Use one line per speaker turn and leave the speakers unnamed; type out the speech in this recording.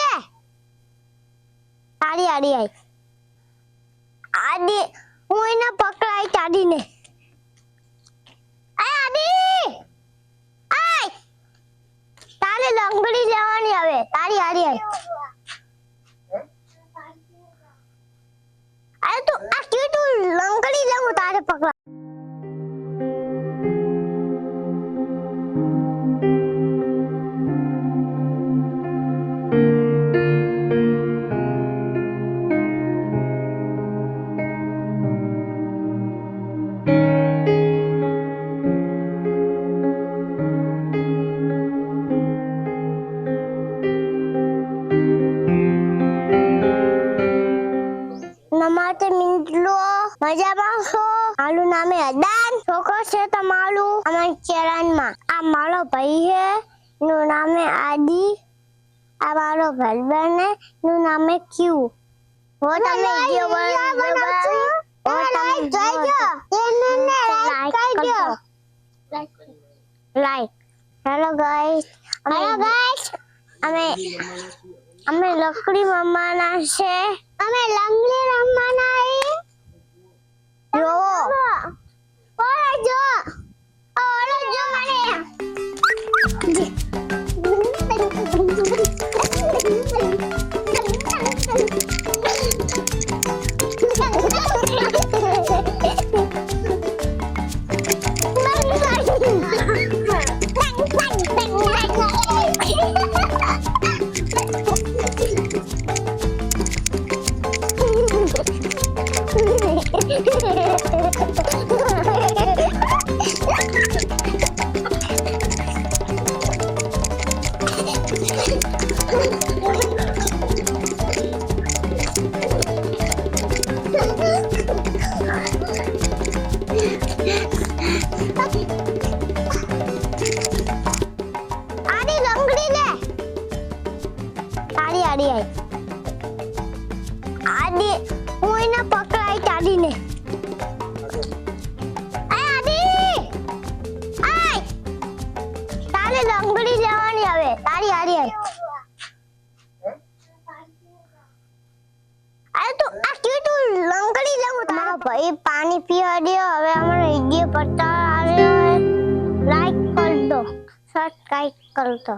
લે આડી આડી આઈ. આડી. હું એને પકડાઈ ચાડીને આય આડી. આય તારે લંગડી લેવાની હવે. તારી આડી આઈ. અરે આ? તું છો મારું નામે અદાન. છોકરો છે તમારું અમારી ચેરાનમાં આ મારો ભાઈ છે. નું નામે આદિ. આ મારો ભાઈબંધ છે. નું નામે ક્યુ. હો તમે વિડિયો બનાવો હો તમે જોઈજો
એને ને લાઈક કરજો.
Like hello guys hello
guys
અમે અમે લકડી રમવાના છે.
અમે લંગડી રમવાના โยว่าอะไรโยเ
ออเราโยมาเนี่ย આડી લંગડી લે. આડી આડી આઈ આડી, હું એને પકડાઈ ચાડીને. આય આડી! આય! તારે હારી આઈ અરે તું આ ક્યું તું લંગડી લે હું તારો ભાઈ પાણી પીવા દે હવે અમારો વીડિયો પતા આવ્યો લાઈક કર દો સબસ્ક્રાઇબ કર દો